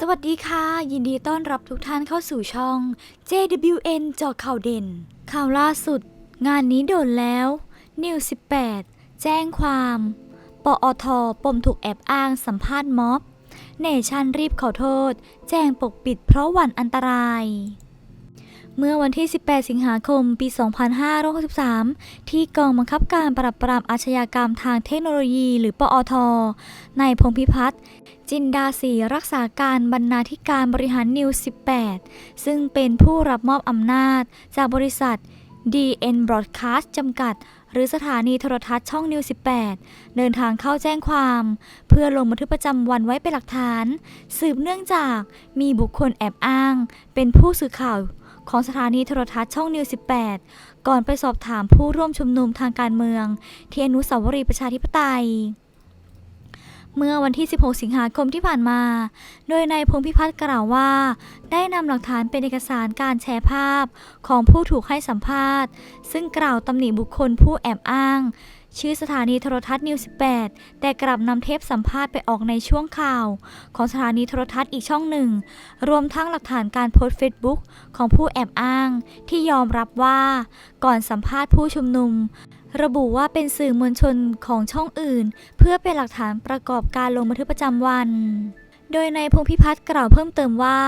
สวัสดีค่ะ ยินดีต้อนรับทุกท่านเข้าสู่ช่อง JWN จอข่าวเด่น ข่าวล่าสุด งานนี้โดนแล้วนิว18 แจ้งความ ปอทปมถูกแอบอ้างสัมภาษณ์ม็อบ เนชั่นรีบขอโทษ แจ้งปกปิดเพราะหวั่นอันตราย เมื่อวันที่ 18 สิงหาคม ปี 2563 ที่กองบังคับการปราบปรามอาชญากรรมทางเทคโนโลยี หรือปอทนายพงพิพัฒน์จินดาศรีรักษาการบรรณาธิการบริหารนิว 18 ซึ่งเป็นผู้รับมอบอำนาจ จากบริษัท DN Broadcast จำกัด หรือสถานีโทรทัศน์ช่องนิว 18 เดินทางเข้าแจ้งความ เพื่อลงบันทึกประจำวันไว้เป็นหลักฐาน สืบเนื่องจากมีบุคคลแอบอ้าง เป็นผู้สื่อข่าว ของสถานีโทรทัศน์ช่องนิว 18 ก่อนไปสอบถามผู้ร่วมชุมนุมทางการเมือง ที่อนุสาวรีย์ประชาธิปไตย เมื่อวันที่ 16 สิงหาคมที่ผ่านมา โดยนายพงพิพัฒน์กล่าวว่า ได้นำหลักฐานเป็นเอกสารการแชร์ภาพของผู้ถูกให้สัมภาษณ์ ซึ่งกล่าวตำหนิบุคคลผู้แอบอ้าง ชื่อสถานีโทรทัศน์นิว 18 แต่กลับนำเทปสัมภาษณ์ไปออกในช่วงข่าว ของสถานีโทรทัศน์อีกช่องหนึ่ง รวมทั้งหลักฐานการโพสต์เฟซบุ๊กของผู้แอบอ้าง ที่ยอมรับว่าก่อนสัมภาษณ์ผู้ชุมนุม ระบุว่าเป็นสื่อมวลชนของช่องอื่น เพื่อเป็นหลักฐานประกอบการลงบันทึกประจำวัน โดยนายพงพิพัฒน์กล่าวเพิ่มเติมว่า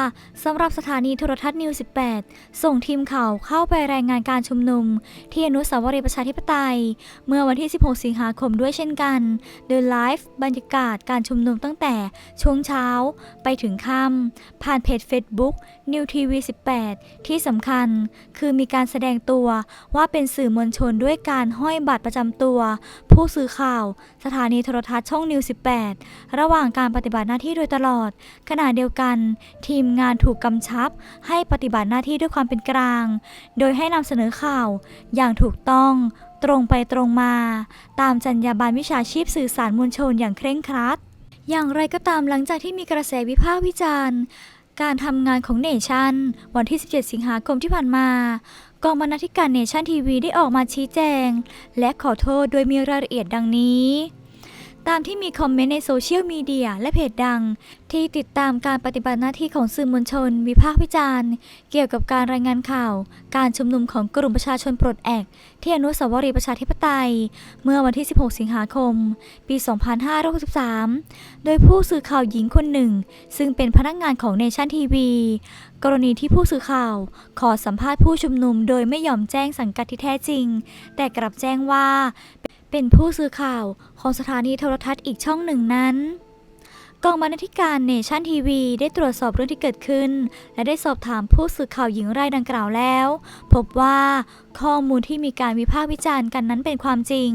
สำหรับสถานีโทรทัศน์นิว 18 ส่งทีมข่าวเข้าไปรายงานการชุมนุม ที่อนุสาวรีย์ประชาธิปไตย เมื่อวันที่ 16 สิงหาคมด้วยเช่นกัน โดยไลฟ์บรรยากาศการชุมนุมตั้งแต่ช่วงเช้าไปถึงค่ำผ่านเพจ Facebook New TV 18 ที่สำคัญคือมีการแสดงตัวว่าเป็นสื่อมวลชนด้วยการห้อยบัตรประจำตัว ผู้สื่อข่าว สถานีโทรทัศน์ช่องนิว 18 ระหว่างการปฏิบัติหน้าที่โดยตลอดลอด ขณะเดียวกัน ทีมงานถูกกำชับ ให้ปฏิบัติหน้าที่ด้วยความเป็นกลาง โดยให้นำเสนอข่าว อย่างถูกต้อง ตรงไปตรงมา ตามจรรยาบรรณวิชาชีพสื่อสารมวลชนอย่างเคร่งครัด อย่างไรก็ตามหลังจากที่มีกระแสวิพากษ์วิจารณ์การทำงานของเนชั่น วันที่ 17 สิงหาคมที่ผ่านมากองบรรณาธิการเนชั่นทีวีได้ออกมาชี้แจง และขอโทษโดยมีรายละเอียดดังนี้ ตามที่มีคอมเมนต์ในโซเชียลมีเดียและเพจดัง ที่ติดตามการปฏิบัติหน้าที่ของสื่อมวลชน วิพากษ์วิจารณ์ เกี่ยวกับการรายงานข่าว การชุมนุมของกลุ่มประชาชนปลดแอกที่อนุสาวรีย์ประชาธิปไตย เมื่อวันที่ 16 สิงหาคม ปี 2563 โดยผู้สื่อข่าวหญิงคนหนึ่ง ซึ่งเป็นพนักงานของเนชั่นทีวีกรณีที่ผู้สื่อข่าวขอสัมภาษณ์ผู้ชุมนุม โดยไม่ยอมแจ้งสังกัดที่แท้จริง แต่กลับแจ้งว่า เป็นผู้สื่อข่าวของสถานีโทรทัศน์อีกช่องหนึ่งนั้น กองบรรณาธิการเนชั่นทีวีได้ตรวจสอบเรื่องที่เกิดขึ้น และได้สอบถามผู้สื่อข่าวหญิงรายดังกล่าวแล้ว พบว่าข้อมูลที่มีการวิพากษ์วิจารณ์กันนั้นเป็นความจริง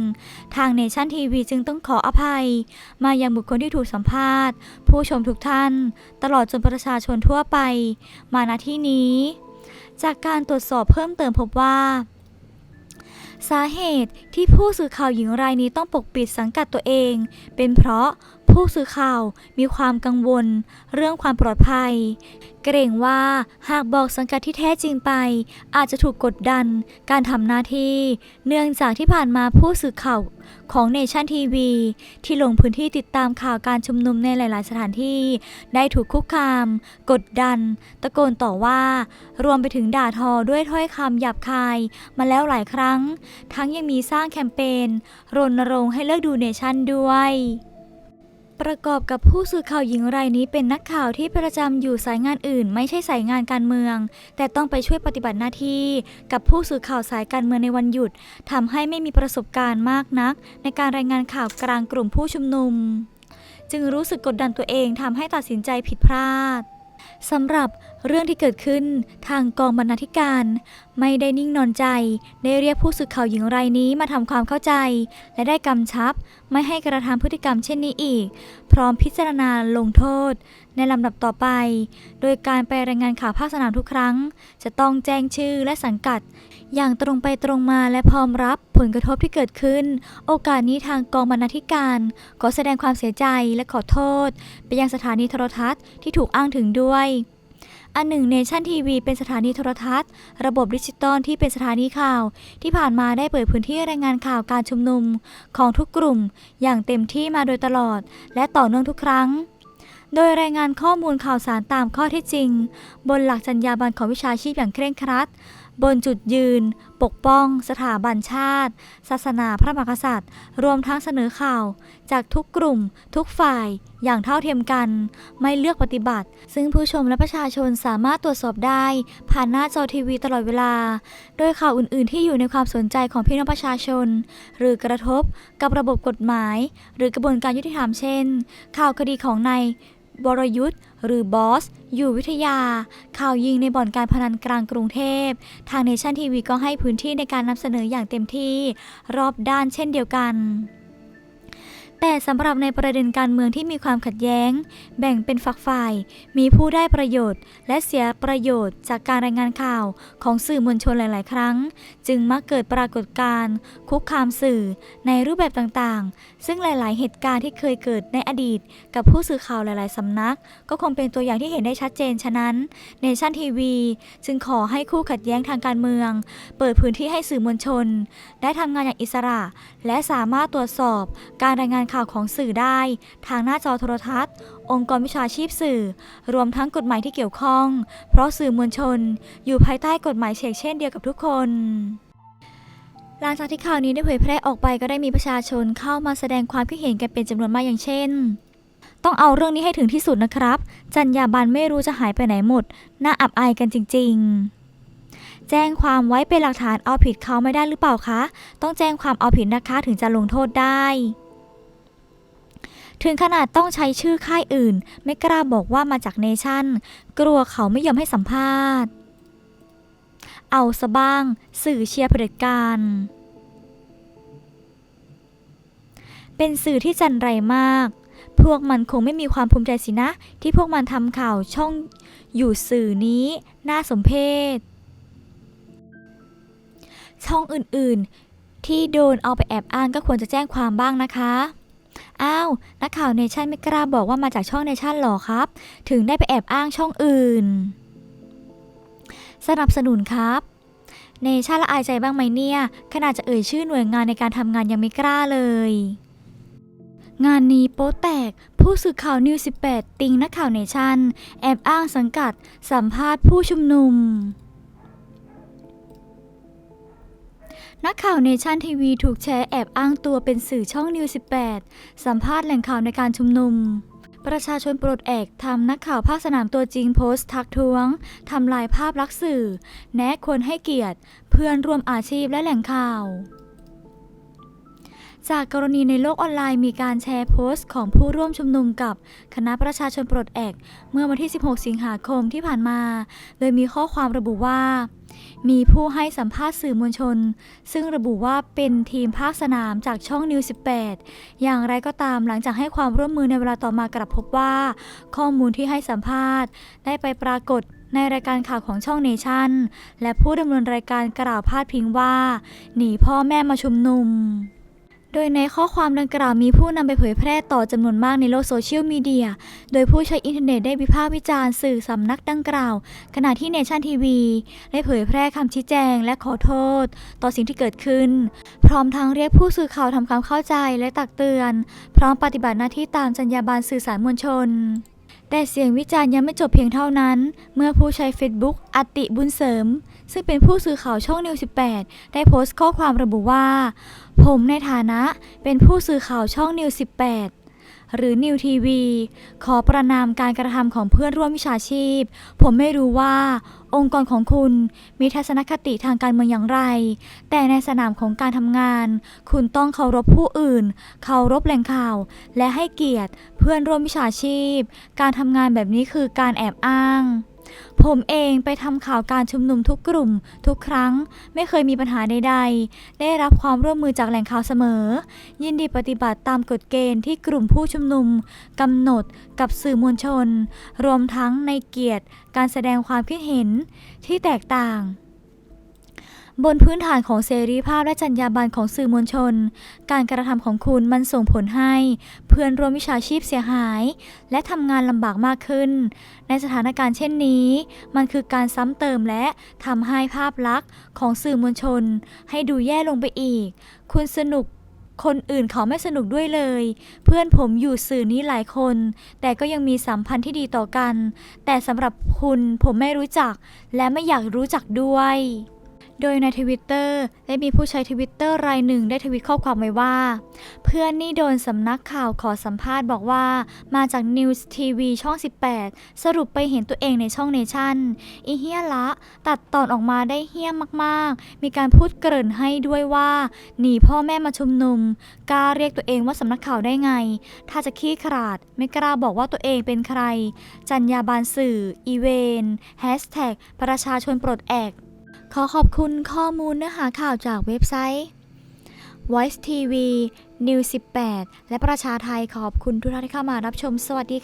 ทางเนชั่นทีวีจึงต้องขออภัย มายังบุคคลที่ถูกสัมภาษณ์ ผู้ชมทุกท่าน ตลอดจนประชาชนทั่วไป มาณที่นี้ จากการตรวจสอบเพิ่มเติมพบว่า สาเหตุที่ผู้สื่อข่าวหญิงรายนี้ต้องปกปิดสังกัดตัวเอง เป็นเพราะผู้สื่อข่าวมีความกังวล เรื่องความปลอดภัย เกรงว่าหากบอกสังกัดที่แท้จริงไป อาจจะถูกกดดันการทำหน้าที่ เนื่องจากที่ผ่านมาผู้สื่อข่าวของเนชั่นทีวีที่ลงพื้นที่ติดตามข่าวการชุมนุมในหลาย ๆ สถานที่ ได้ถูกคุกคาม กดดัน ตะโกนต่อว่า รวมไปถึงด่าทอด้วยถ้อยคำหยาบคาย มาแล้วหลายครั้ง ทั้งยังมีสร้างแคมเปญรณรงค์ให้เลิกดูเนชั่นด้วย ประกอบกับผู้สื่อข่าวหญิงรายนี้เป็นนักข่าวที่ประจำอยู่สายงานอื่น ไม่ใช่สายงานการเมือง แต่ต้องไปช่วยปฏิบัติหน้าที่ กับผู้สื่อข่าวสายการเมืองในวันหยุดทำให้ไม่มีประสบการณ์มากนัก ในการรายงานข่าวกลางกลุ่มผู้ชุมนุม จึงรู้สึกกดดันตัวเองทำให้ตัดสินใจผิดพลาดสำหรับเรื่องที่เกิดขึ้นทางกองบรรณาธิการไม่ได้นิ่งนอนใจ ได้เรียกผู้สื่อข่าวหญิงรายนี้มาทำความเข้าใจ และได้กำชับ ไม่ให้กระทำพฤติกรรมเช่นนี้อีก พร้อมพิจารณาลงโทษ ในลำดับต่อไป โดยการไปรายงานข่าวภาคสนามทุกครั้ง จะต้องแจ้งชื่อและสังกัด อย่างตรงไปตรงมาและพร้อมรับผลกระทบที่เกิดขึ้น โอกาสนี้ทางกองบรรณาธิการ ขอแสดงความเสียใจและขอโทษ ไปยังสถานีโทรทัศน์ที่ถูกอ้างถึงด้วย อันหนึ่งเนชั่นทีวีเป็นสถานีโทรทัศน์ ระบบดิจิตอลที่เป็นสถานีข่าว ที่ผ่านมาได้เปิดพื้นที่รายงานข่าวการชุมนุม ของทุกกลุ่ม อย่างเต็มที่มาโดยตลอด และต่อเนื่องทุกครั้ง โดยรายงานข้อมูลข่าวสารตามข้อเท็จจริง บนหลักจรรยาบรรณของวิชาชีพอย่างเคร่งครัด บนจุดยืน ปกป้อง สถาบันชาติ ศาสนาพระมหากษัตริย์ รวมทั้งเสนอข่าว จากทุกกลุ่ม ทุกฝ่าย อย่างเท่าเทียมกัน ไม่เลือกปฏิบัติ ซึ่งผู้ชมและประชาชนสามารถตรวจสอบได้ ผ่านหน้าจอทีวีตลอดเวลา โดยข่าวอื่น ๆ ที่อยู่ในความสนใจของพี่น้องประชาชน หรือกระทบกับระบบกฎหมาย หรือกระบวนการยุติธรรมเช่น ข่าวคดีของนาย วรยุทธ์หรือบอส อยู่วิทยา ข่าวยิงในบ่อนการพนันกลางกรุงเทพ ทางเนชั่นทีวีก็ให้พื้นที่ในการนำเสนออย่างเต็มที่ รอบด้านเช่นเดียวกัน แต่สำหรับในประเด็นการเมืองที่มีความขัดแย้ง แบ่งเป็นฝักฝ่าย มีผู้ได้ประโยชน์ และเสียประโยชน์จากการรายงานข่าวของสื่อมวลชนหลาย ๆ ครั้ง จึงมักเกิดปรากฏการณ์คุกคามสื่อในรูปแบบต่าง ๆ ซึ่งหลาย ๆ เหตุการณ์ที่เคยเกิดในอดีต กับผู้สื่อข่าวหลาย ๆ สำนัก ก็คงเป็นตัวอย่างที่เห็นได้ชัดเจนฉะนั้นเนชั่นทีวีจึงขอให้คู่ขัดแย้งทางการเมือง เปิดพื้นที่ให้สื่อมวลชน ได้ทำงานอย่างอิสระ และสามารถตรวจสอบการรายงานข่าวของสื่อได้ ทางหน้าจอโทรทัศน์ องค์กรวิชาชีพสื่อ รวมทั้งกฎหมายที่เกี่ยวข้อง เพราะสื่อมวลชน อยู่ภายใต้กฎหมายเชกเช่นเดียวกับทุกคนหลังจากที่ข่าวนี้ได้เผยแพร่ออกไปก็ได้มีประชาชนเข้ามาแสดงความคิดเห็นกันเป็นจำนวนมากอย่างเช่น ต้องเอาเรื่องนี้ให้ถึงที่สุดนะครับจรรยาบรรณไม่รู้จะหายไปไหนหมด น่าอับอายกันจริง ๆ แจ้งความไว้เป็นหลักฐานเอาผิดเขาไม่ได้หรือเปล่าคะ ต้องแจ้งความเอาผิดนะคะถึงจะลงโทษได้ ถึงขนาดต้องใช้ชื่อค่ายอื่น ไม่กล้าบอกว่ามาจากเนชั่น กลัวเขาไม่ยอมให้สัมภาษณ์ เอาซะบ้าง สื่อเชียร์เผด็จการเป็นสื่อที่จันไรมาก พวกมันคงไม่มีความภูมิใจสินะ ที่พวกมันทำข่าวช่องอยู่สื่อนี้น่าสมเพชช่องอื่นๆ ที่โดนเอาไปแอบอ้างก็ควรจะแจ้งความบ้างนะคะ อ้าวนักข่าวเนชั่นไม่กล้าบอกว่ามาจากช่องเนชั่นหรอครับ ถึงได้ไปแอบอ้างช่องอื่น สนับสนุนครับเนชั่นละอายใจบ้างไหมเนี่ย ขนาดจะเอ่ยชื่อหน่วยงานในการทำงานยังไม่กล้าเลย งานนี้โป๊แตก ผู้สื่อข่าวนิว 18 ติงนักข่าวเนชั่น แอบอ้างสังกัด สัมภาษณ์ผู้ชุมนุม นักข่าวเนชั่นทีวีถูกแชร์แอบอ้างตัวเป็นสื่อช่องนิว 18 สัมภาษณ์แหล่งข่าวในการชุมนุม ประชาชนปลดแอกทำนักข่าวภาคสนามตัวจริงโพสต์ทักท้วง ทำลายภาพลักษณ์สื่อ แนะควรให้เกียรติ เพื่อนร่วมอาชีพและแหล่งข่าว จากกรณีในโลกออนไลน์มีการแชร์โพสต์ของผู้ร่วมชุมนุมกับคณะประชาชนปลดแอกเมื่อวันที่ 16 สิงหาคมที่ผ่านมา โดยมีข้อความระบุว่า มีผู้ให้สัมภาษณ์สื่อมวลชน ซึ่งระบุว่าเป็นทีมภาคสนามจากช่องนิว 18 อย่างไรก็ตามหลังจากให้ความร่วมมือในเวลาต่อมากลับพบว่า ข้อมูลที่ให้สัมภาษณ์ ได้ไปปรากฏในรายการข่าวของช่องเนชั่น และผู้ดำเนินรายการกล่าวพาดพิงว่า หนีพ่อแม่มาชุมนุม โดยในข้อความดังกล่าวมีผู้นำไปเผยแพร่ต่อจำนวนมากในโลกโซเชียลมีเดีย โดยผู้ใช้อินเทอร์เน็ตได้วิพากษ์วิจารณ์สื่อสำนักดังกล่าว ขณะที่เนชั่นทีวีได้เผยแพร่คำชี้แจงและขอโทษ ต่อสิ่งที่เกิดขึ้น พร้อมทั้งเรียกผู้สื่อข่าวทำความเข้าใจและตักเตือน พร้อมปฏิบัติหน้าที่ตามจรรยาบรรณสื่อสารมวลชน แต่เสียงวิจารณ์ยังไม่จบเพียงเท่านั้น เมื่อผู้ใช้ Facebook อติบุญเสริม ซึ่งเป็นผู้สื่อข่าวช่องนิว 18 ได้โพสต์ข้อความระบุว่า ผมในฐานะเป็นผู้สื่อข่าวช่องนิว 18 หรือนิวทีวี ขอประนามการกระทำของเพื่อนร่วมวิชาชีพ ผมไม่รู้ว่า องค์กรของคุณมีทัศนคติทางการเมืองอย่างไร แต่ในสนามของการทำงาน คุณต้องเคารพผู้อื่น เคารพแหล่งข่าว และให้เกียรติเพื่อนร่วมวิชาชีพ การทำงานแบบนี้คือการแอบอ้าง ผมเองไปทำข่าวการชุมนุมทุกกลุ่ม ทุกครั้ง ไม่เคยมีปัญหาใดๆ ได้รับความร่วมมือจากแหล่งข่าวเสมอ ยินดีปฏิบัติตามกฎเกณฑ์ที่กลุ่มผู้ชุมนุมกำหนดกับสื่อมวลชน รวมทั้งในเกียรติการแสดงความคิดเห็นที่แตกต่าง บนพื้นฐานของเสรีภาพและจรรยาบรรณของสื่อมวลชน การกระทำของคุณมันส่งผลให้ เพื่อนร่วมวิชาชีพเสียหาย และทำงานลำบากมากขึ้น ในสถานการณ์เช่นนี้ มันคือการซ้ำเติมและทำให้ภาพลักษณ์ของสื่อมวลชน ให้ดูแย่ลงไปอีก คุณสนุกคนอื่นเขาไม่สนุกด้วยเลย เพื่อนผมอยู่สื่อนี้หลายคน แต่ก็ยังมีสัมพันธ์ที่ดีต่อกัน แต่สำหรับคุณผมไม่รู้จัก และไม่อยากรู้จักด้วย โดยในทวิตเตอร์ได้มีผู้ใช้ทวิตเตอร์รายหนึ่งได้ทวิตข้อความไว้ว่า เพื่อนนี่โดนสำนักข่าวขอสัมภาษณ์บอกว่า มาจาก News TV ช่อง 18 สรุปไปเห็นตัวเองในช่องเนชั่นอีเฮียละ ตัดตอนออกมาได้เฮี้ยมากๆ มีการพูดเกริ่นให้ด้วยว่า หนีพ่อแม่มาชุมนุมกล้าเรียกตัวเองว่าสำนักข่าวได้ไง ถ้าจะขี้ขลาดไม่กล้าบอกว่าตัวเองเป็นใคร จัญญาบาลสื่อ อีเวนแฮชแท็กประชาชนปลดแอก ขอขอบคุณข้อมูลเนื้อหาข่าวจากเว็บไซต์ Voice TV News 18 และประชาไทยขอบคุณทุกท่านที่เข้ามารับชมสวัสดีค่ะ